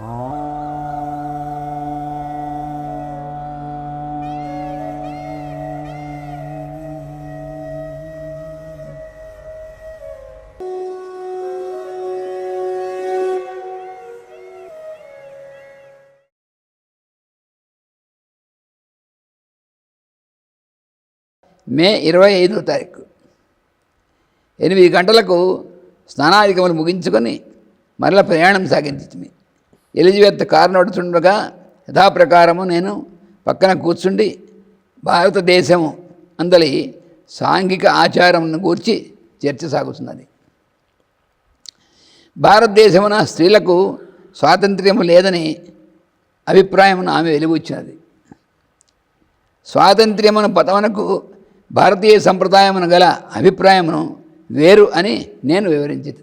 మే ఇరవై ఐదో తారీఖు. ఎనిమిది గంటలకు స్నానాధికములు ముగించుకొని మరల ప్రయాణం సాగించింది ఎలిజబెత్ కారు నడుచుండగా యథాప్రకారము నేను పక్కన కూర్చుండి భారతదేశము అందలి సాంఘిక ఆచారమును గూర్చి చర్చ సాగుతున్నది. భారతదేశమున స్త్రీలకు స్వాతంత్ర్యము లేదని అభిప్రాయమును ఆమె వెలుగుచ్చినది. స్వాతంత్ర్యమున పతమనకు భారతీయ సంప్రదాయమున గల అభిప్రాయమును వేరు అని నేను వివరించింది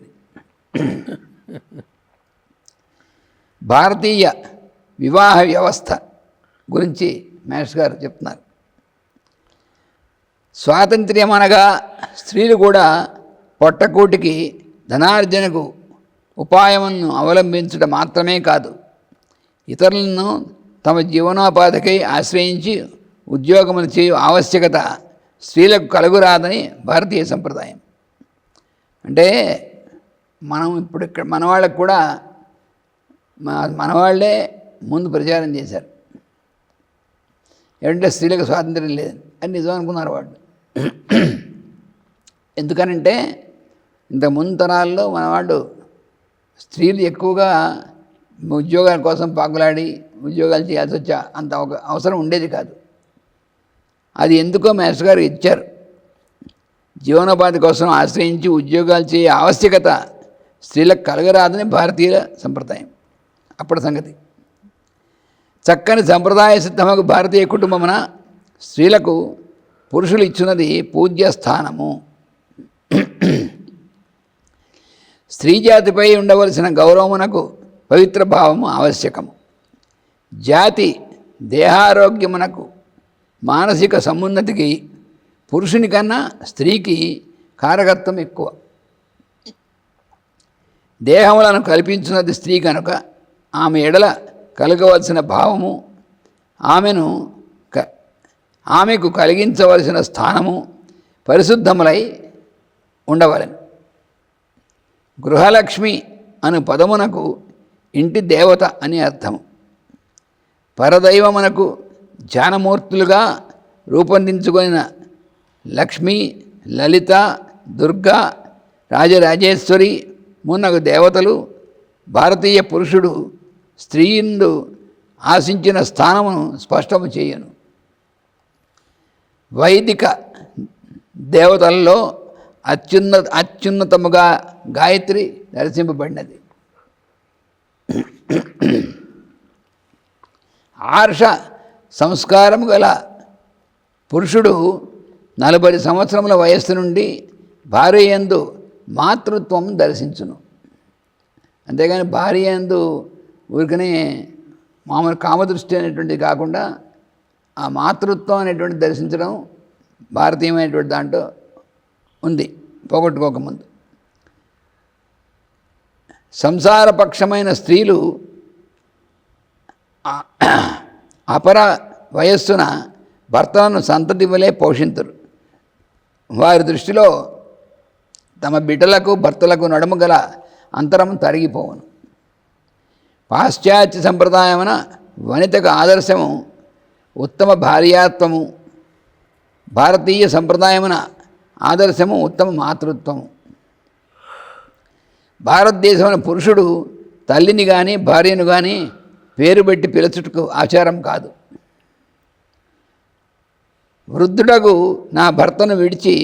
భారతీయ వివాహ వ్యవస్థ గురించి మేష్ గారు చెప్తున్నారు. స్వాతంత్ర్యం అనగా స్త్రీలు కూడా పొట్టకూటికి ధనార్జనకు ఉపాయములను అవలంబించడం మాత్రమే కాదు ఇతరులను తమ జీవనోపాధికై ఆశ్రయించి ఉద్యోగములు చేయు ఆవశ్యకత స్త్రీలకు కలుగురాదని భారతీయ సంప్రదాయం. అంటే మనం ఇప్పుడు ఇక్కడ మన వాళ్ళకు కూడా మా మనవాళ్ళే ముందు ప్రచారం చేశారు. ఏంటంటే స్త్రీలకు స్వాతంత్రం లేదని. అని నిజం అనుకున్నారు వాళ్ళు. ఎందుకనంటే ఇంత ముందు తరాల్లో మనవాళ్ళు స్త్రీలు ఎక్కువగా ఉద్యోగాల కోసం పాకులాడి ఉద్యోగాలు చేయాల్సి వచ్చా అంత అవసరం ఉండేది కాదు. అది ఎందుకో మాస్టర్ గారు ఇచ్చారు. జీవనోపాధి కోసం ఆశ్రయించి ఉద్యోగాలు చేయ ఆవశ్యకత స్త్రీలకు కలగరాదని భారతీయుల సంప్రదాయం. అప్పటి సంగతి. చక్కని సంప్రదాయ సిద్ధమకు భారతీయ కుటుంబమున స్త్రీలకు పురుషులు ఇచ్చినది పూజ్య స్థానము. స్త్రీ జాతిపై ఉండవలసిన గౌరవమునకు పవిత్ర భావము ఆవశ్యకము. జాతి దేహారోగ్యమునకు మానసిక సమున్నతికి పురుషుని కన్నా స్త్రీకి కారకత్వం ఎక్కువ. దేహములను కల్పించినది స్త్రీ కనుక ఆమె ఎడల కలగవలసిన భావము ఆమెను క ఆమెకు కలిగించవలసిన స్థానము పరిశుద్ధములై ఉండవలను. గృహలక్ష్మి అను పదమునకు ఇంటి దేవత అని అర్థము. పరదైవమునకు జానమూర్తులుగా రూపొందించుకొనిన లక్ష్మి లలిత దుర్గా రాజరాజేశ్వరి మున్నగు దేవతలు భారతీయ పురుషుడు స్త్రీలు ఆశించిన స్థానమును స్పష్టము చేయను. వైదిక దేవతల్లో అత్యున్న అత్యున్నతముగా గాయత్రి దర్శింపబడినది ఆర్ష సంస్కారము గల పురుషుడు నలభై సంవత్సరముల వయస్సు నుండి భార్య యందు మాతృత్వం దర్శించును. అంతేగాని భార్య ఎందు ఊరికనే మామూలు కామదృష్టి అనేటువంటిది కాకుండా ఆ మాతృత్వం అనేటువంటి దర్శించడం భారతీయమైనటువంటి దాంట్లో ఉంది పోగొట్టుకోకముందు సంసారపక్షమైన స్త్రీలు అపర వయస్సున భర్తలను సంతతి వలె పోషించరు వారి దృష్టిలో తమ బిడ్డలకు భర్తలకు నడుము గల అంతరం తరిగిపోవును. పాశ్చాత్య సంప్రదాయమున వనితకు ఆదర్శము ఉత్తమ భార్యాత్వము భారతీయ సంప్రదాయమున ఆదర్శము ఉత్తమ మాతృత్వము. భారతదేశంలో పురుషుడు తల్లిని కానీ భార్యను కానీ పేరు పెట్టి పిలుచుటకు ఆచారం కాదు. వృద్ధుడకు నా భర్తను విడిచి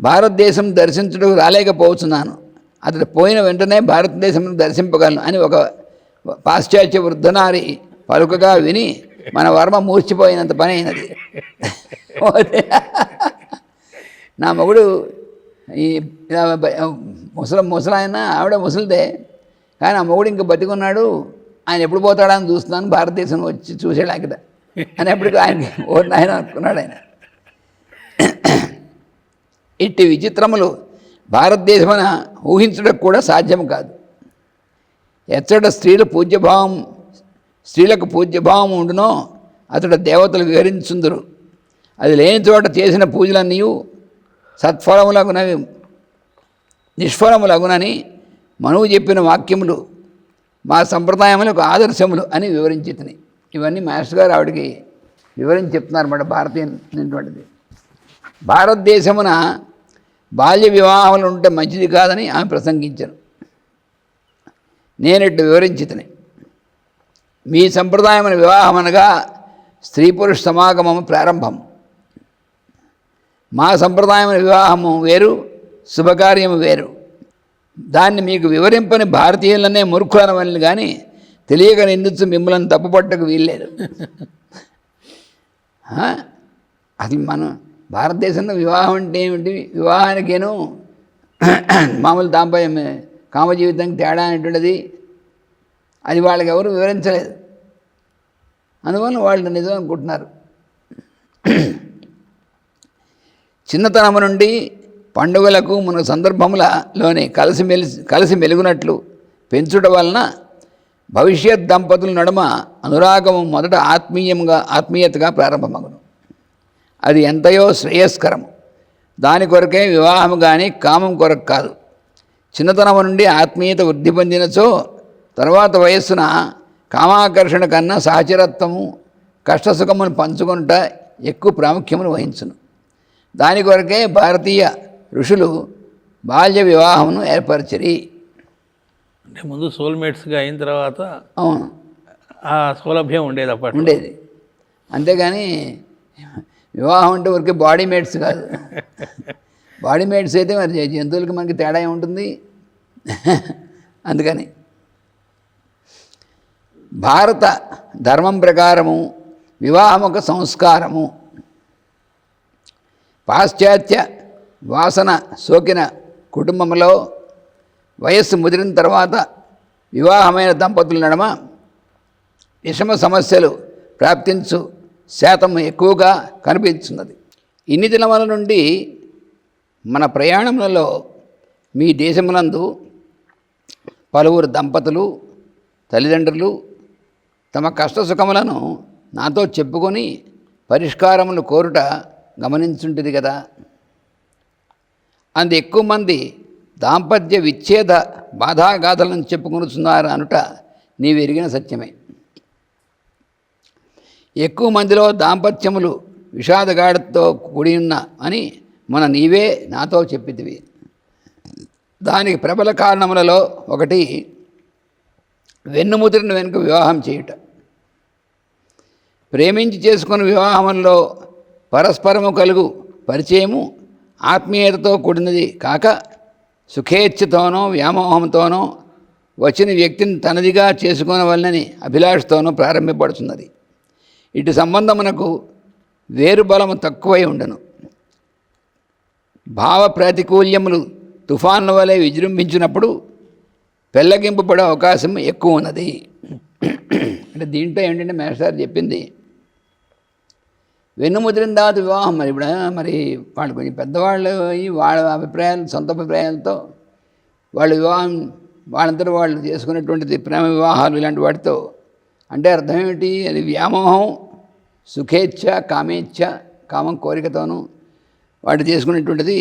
భారతదేశం దర్శించుటకు రాలేకపోతున్నాను అతడు పోయిన వెంటనే భారతదేశం దర్శింపగలను అని ఒక పాశ్చాత్య వృద్ధనారి పలుకగా విని మన వర్మ మూర్చిపోయినంత పని అయినది. నా మగుడు ఈ ముసలం ముసలాయన ఆవిడ ముసలిదే. కానీ ఆ మొగుడు ఇంకా బతికున్నాడు. ఆయన ఎప్పుడు పోతాడని చూస్తున్నాను. భారతదేశం వచ్చి చూసేలాగట అనేప్పటికీ ఆయన ఓ నాయన అనుకున్నాడు ఆయన. ఇట్టి విచిత్రములు భారతదేశమున ఊహించడం కూడా సాధ్యం కాదు. ఎచ్చట స్త్రీల పూజ్యభావం స్త్రీలకు పూజ్యభావం ఉండునో అతడు దేవతలు వివరించుందరు అది లేని చోట చేసిన పూజలన్నీ సత్ఫలములగునవి నిష్ఫలములగునని మనువు చెప్పిన వాక్యములు మా సంప్రదాయములకు ఆదర్శములు అని వివరించి ఇవన్నీ మాస్టర్ గారు ఆవిడకి వివరించి చెప్తున్నారన్నమాట భారతీయటువంటిది భారతదేశమున బాల్య వివాహములు ఉంటే మంచిది కాదని ఆమె ప్రసంగించారు. నేను ఇట్టు వివరించితని. మీ సంప్రదాయమైన వివాహం అనగా స్త్రీ పురుష సమాగమము ప్రారంభం. మా సంప్రదాయమైన వివాహము వేరు శుభకార్యము వేరు. దాన్ని మీకు వివరింపని భారతీయులనే మూర్ఖులనవని కానీ తెలియక నిందించు మిమ్మల్ని తప్పుపట్టకు వీల్లేదు? ఆ? అసలు మనం భారతదేశంలో వివాహం అంటే ఏమిటి? వివాహానికేను మామూలు దాంపత్యం కామజీవితం తేడా అనేటువంటిది అది వాళ్ళకి ఎవరు వివరించలేదు. అందువల్ల వాళ్ళు నిజం అనుకుంటున్నారు. చిన్నతనము నుండి పండుగలకు మన సందర్భములలోనే కలిసి మెలిసి కలిసి మెలుగునట్లు పెంచుట వలన భవిష్యత్ దంపతుల నడుమ అనురాగము మొదట ఆత్మీయంగా ఆత్మీయతగా ప్రారంభమగును. అది ఎంతయో శ్రేయస్కరము. దాని కొరకే వివాహం కానీ కామం కొరకు కాదు. చిన్నతనం నుండి ఆత్మీయత వృద్ధి పొందినచో తర్వాత వయస్సున కామాకర్షణ కన్నా సహచరత్వము కష్టసుఖమును పంచుకొనుట ఎక్కువ ప్రాముఖ్యమును వహించును. దాని కొరకే భారతీయ ఋషులు బాల్య వివాహమును ఏర్పరచరి. అంటే ముందు సోల్మేట్స్గా అయిన తర్వాత అవును. ఆ సౌలభ్యం ఉండేది అప్పట్లో. ఉండేది. అంతేగాని వివాహం అంటే ఊరికే బాడీ మేట్స్ కాదు. బాడీ మేట్స్ అయితే మరి జంతువులకి మనకి తేడా ఉంటుంది అందుకని. భారత ధర్మం ప్రకారము వివాహం ఒక సంస్కారము పాశ్చాత్య వాసన సోకిన కుటుంబంలో వయస్సు ముదిరిన తర్వాత వివాహమైన దంపతుల నడమ విషమ సమస్యలు ప్రాప్తించు శాతం ఎక్కువగా కనిపిస్తున్నది ఇన్ని దినముల నుండి మన ప్రయాణములలో మీ దేశమునందు పలువురు దంపతులు తల్లిదండ్రులు తమ కష్ట సుఖములను నాతో చెప్పుకొని పరిష్కారములు కోరుట గమనించుంటుంది కదా అంత ఎక్కువ మంది దాంపత్య విచ్ఛేద బాధాగాథలను చెప్పుకొనుచున్నారు అనుట నీవు ఎరిగిన సత్యమే. ఎక్కువ మందిలో దాంపత్యములు విషాదగాఢతో కూడి ఉన్న అని మన నీవే నాతో చెప్పితివి. దానికి ప్రబల కారణములలో ఒకటి వెన్నుముద్రను వెనుక వివాహం చేయుట. ప్రేమించి చేసుకున్న వివాహంలో పరస్పరము కలుగు పరిచయము ఆత్మీయతతో కూడినది కాక సుఖేచ్ఛతోనో వ్యామోహంతోనో వచ్చిన వ్యక్తిని తనదిగా చేసుకునవలనని అభిలాషతోనూ ప్రారంభింపబడుతున్నది ఇటు సంబంధమునకు వేరు బలము తక్కువై ఉండను. భావ ప్రాతికూల్యములు తుఫాన్ల వలె విజృంభించినప్పుడు పెళ్ళగింపబడే అవకాశం ఎక్కువ ఉన్నది అంటే దీంట్లో ఏంటంటే మేస్టార్ చెప్పింది వెన్నుముదిరిన తర్వాత వివాహం. మరి ఇప్పుడు మరి వాళ్ళు కొంచెం పెద్దవాళ్ళు వాళ్ళ అభిప్రాయాలు సొంత అభిప్రాయాలతో వాళ్ళ వివాహం వాళ్ళందరూ వాళ్ళు చేసుకునేటువంటిది ప్రేమ వివాహాలు ఇలాంటి వాటితో అంటే అర్థం ఏమిటి? అది వ్యామోహం సుఖేచ్ఛ కామేచ్ఛ కామం కోరికతోనూ వాటి చేసుకునేటువంటిది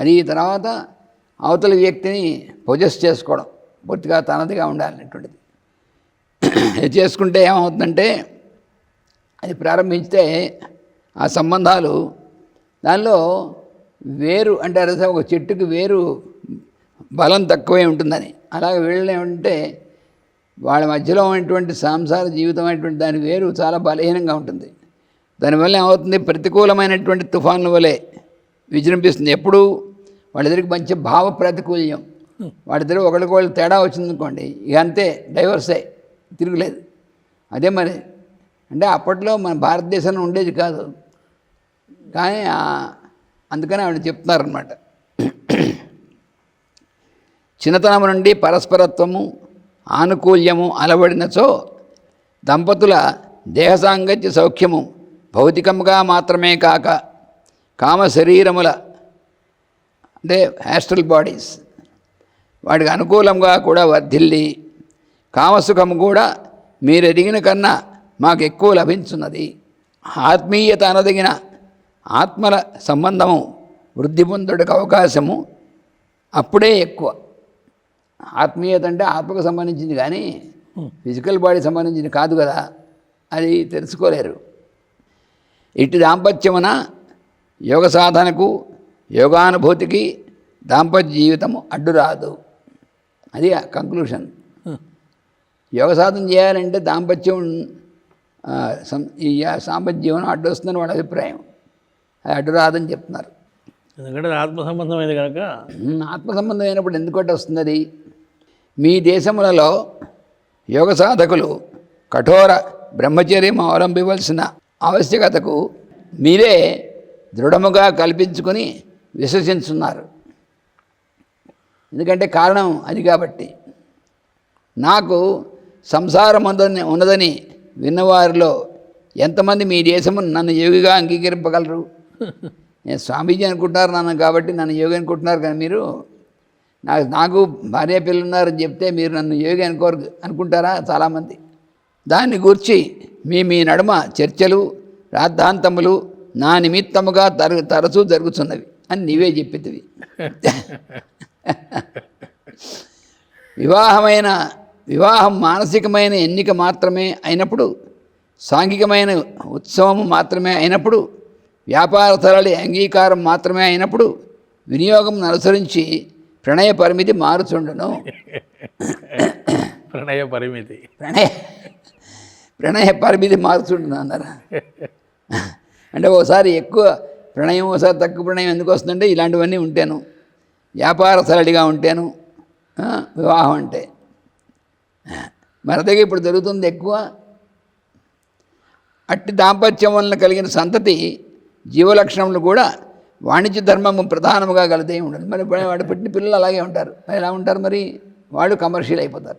అది తర్వాత అవతల వ్యక్తిని పొజెస్ చేసుకోవడం పూర్తిగా తనదిగా ఉండాలనేటువంటిది. ఇది చేసుకుంటే ఏమవుతుందంటే అది ప్రారంభించితే ఆ సంబంధాలు దానిలో వేరు అంటే ఒక చెట్టుకి వేరు బలం తక్కువే ఉంటుందని. అలాగే వీళ్ళు ఏమంటే వాళ్ళ మధ్యలో ఉన్నటువంటి సంసార జీవితం అనేటువంటి దాని వేరు చాలా బలహీనంగా ఉంటుంది. దానివల్ల ఏమవుతుంది? ప్రతికూలమైనటువంటి తుఫాన్ల వలె విజృంభిస్తుంది. ఎప్పుడు వాళ్ళిద్దరికి మంచి భావ ప్రాతికూల్యం. వాళ్ళిద్దరు ఒకరికొకళ్ళు తేడా వచ్చిందనుకోండి ఇక అంతే డైవర్సే తిరుగులేదు. అదే మరి అంటే అప్పట్లో మన భారతదేశంలో ఉండేది కాదు. కానీ అందుకని ఆవిడ చెప్తున్నారనమాట చిన్నతనం నుండి పరస్పరత్వము ఆనుకూల్యము అలవడినచో దంపతుల దేహ సాంగత్య సౌఖ్యము భౌతికంగా మాత్రమే కాక కామ శరీరముల అంటే హ్యాస్ట్రల్ బాడీస్ వాడికి అనుకూలంగా కూడా వర్ధిల్లి కామసుఖము కూడా మీరు ఎదిగిన కన్నా మాకు ఎక్కువ లభించున్నది. ఆత్మీయత అనదగిన ఆత్మల సంబంధము వృద్ధి పొందుటకు అవకాశము అప్పుడే ఎక్కువ. ఆత్మీయత అంటే ఆత్మకు సంబంధించింది కానీ ఫిజికల్ బాడీ సంబంధించింది కాదు కదా అది తెలుసుకోలేరు. ఇటు దాంపత్యమున యోగ సాధనకు యోగానుభూతికి దాంపత్య జీవితము అడ్డు రాదు అది కంక్లూషన్ యోగ సాధన చేయాలంటే దాంపత్యం ఈ సాంపత్య జీవనం అడ్డు వస్తుందని వాళ్ళ అభిప్రాయం. అది అడ్డు రాదని చెప్తున్నారు. ఎందుకంటే ఆత్మ సంబంధమైనది కనుక. ఆత్మ సంబంధం అయినప్పుడు ఎందుకంటే వస్తుంది అది? మీ దేశములలో యోగ సాధకులు కఠోర బ్రహ్మచర్యం అవలంబివలసిన ఆవశ్యకతకు మీరే దృఢముగా కల్పించుకొని విశ్వసిస్తున్నారు ఎందుకంటే కారణం అది కాబట్టి. నాకు సంసారం ఉన్నదని విన్నవారిలో ఎంతమంది మీ దేశము నన్ను యోగిగా అంగీకరింపగలరు? నేను స్వామీజీ అనుకుంటున్నారు నన్ను కాబట్టి నన్ను యోగి అనుకుంటున్నారు కానీ మీరు నాకు నాకు భార్య పిల్లలున్నారని చెప్తే మీరు నన్ను యోగి అనుకోరు అనుకుంటారా చాలామంది? దాన్ని గూర్చి మీ మీ నడుమ చర్చలు రాద్ధాంతములు నా నిమిత్తముగా తర తరచూ జరుగుతున్నవి అని నీవే చెప్పితివి. వివాహమైన వివాహం మానసికమైన ఎన్నిక మాత్రమే అయినప్పుడు సాంఘికమైన ఉత్సవం మాత్రమే అయినప్పుడు వ్యాపార సరళి అంగీకారం మాత్రమే అయినప్పుడు వినియోగం అనుసరించి ప్రణయ పరిమితి మారుచుండును. ప్రణయ పరిమితి. ప్రణయ ప్రణయ పరిమితి మారుచుండును అన్నారు? అంటే ఓసారి ఎక్కువ ప్రణయం ఓసారి తక్కువ ప్రణయం ఎందుకు వస్తుందంటే ఇలాంటివన్నీ ఉంటాను. వ్యాపార సరళిగా ఉంటాను వివాహం అంటే. మరదగా ఇప్పుడు జరుగుతుంది ఎక్కువ. అట్టి దాంపత్యం వలన కలిగిన సంతతి జీవలక్షణములు కూడా వాణిజ్య ధర్మము ప్రధానముగా కలితే ఉండదు. మరి వాడు పుట్టిన పిల్లలు అలాగే ఉంటారు. మరి ఎలా ఉంటారు మరి? వాళ్ళు కమర్షియల్ అయిపోతారు.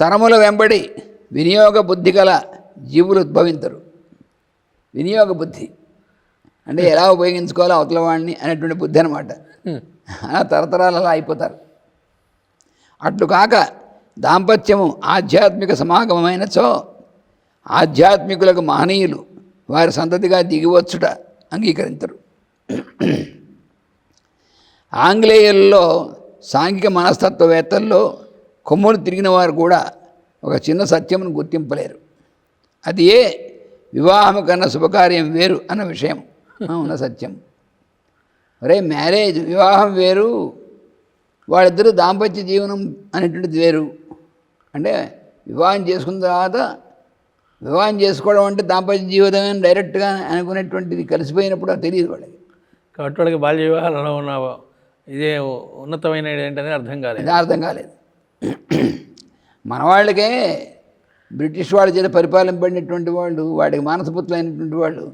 తరముల వెంబడి వినియోగ బుద్ధి గల జీవులు ఉద్భవించరు వినియోగ బుద్ధి. అంటే ఎలా ఉపయోగించుకోవాలో అవతల వాడిని అనేటువంటి బుద్ధి అనమాట అలా తరతరాలు అలా అయిపోతారు. అట్లు కాక దాంపత్యము ఆధ్యాత్మిక సమాగమమైనచో ఆధ్యాత్మికులకు మహనీయులు వారి సంతతిగా దిగివచ్చుట అంగీకరించరు ఆంగ్లేయుల్లో సాంఘిక మనస్తత్వవేత్తల్లో కొమ్ములు తిరిగిన వారు కూడా ఒక చిన్న సత్యమును గుర్తింపలేరు. అది ఏ వివాహం కన్నా శుభకార్యం వేరు అన్న విషయం. ఉన్న సత్యం? ఒరే మ్యారేజ్ వివాహం వేరు. వాళ్ళిద్దరూ దాంపత్య జీవనం అనేటువంటిది వేరు. అంటే వివాహం చేసుకున్న తర్వాత వివాహం చేసుకోవడం అంటే దాంపత్య జీవితం అని డైరెక్ట్గా అనుకునేటువంటిది కలిసిపోయినప్పుడు తెలియదు వాళ్ళకి. కాబట్టి వాళ్ళకి బాల్య వివాహాలలో ఉన్న ఇదే ఉన్నతమైన ఏంటనేది అర్థం కాలేదు. అర్థం కాలేదు. మన వాళ్ళకే బ్రిటిష్ వాళ్ళ చేత పరిపాలింపబడినటువంటి వాళ్ళు వాడికి మానసపుత్రులైనటువంటి వాళ్ళు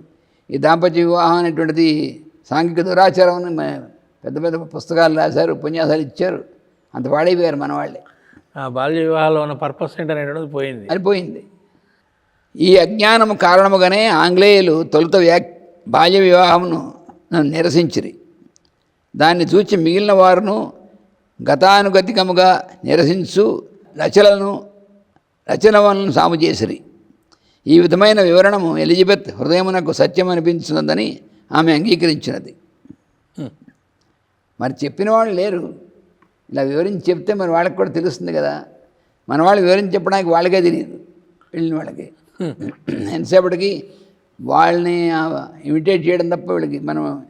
ఈ దాంపత్య వివాహం అనేటువంటిది సాంఘిక దురాచారం అని పెద్ద పెద్ద పుస్తకాలు రాశారు ఉపన్యాసాలు ఇచ్చారు. అంత వాడైపోయారు మన వాళ్ళే. ఆ బాల్య వివాహాల్లో ఉన్న పర్పస్ ఏంటనేటువంటిది పోయింది. అని పోయింది. ఈ అజ్ఞానము కారణముగానే ఆంగ్లేయులు తొలుత వ్యా బాల్య వివాహమును నిరసించిరి. దాన్ని చూచి మిగిలిన వారును గతానుగతికముగా నిరసించు రచనలను రచనలను సాము చేసిరి ఈ విధమైన వివరణము ఎలిజబెత్ హృదయమునకు సత్యం అనిపించినదని ఆమె అంగీకరించినది. మరి చెప్పిన వాళ్ళు లేరు. ఇలా వివరించి చెప్తే మరి వాళ్ళకి కూడా తెలుస్తుంది కదా. మన వాళ్ళు వివరించి చెప్పడానికి వాళ్ళకే తెలియదు వెళ్ళిన వాళ్ళకి. ఎంతసేపటికి వాళ్ళని ఇమిటేట్ చేయడం తప్ప వీళ్ళకి మనం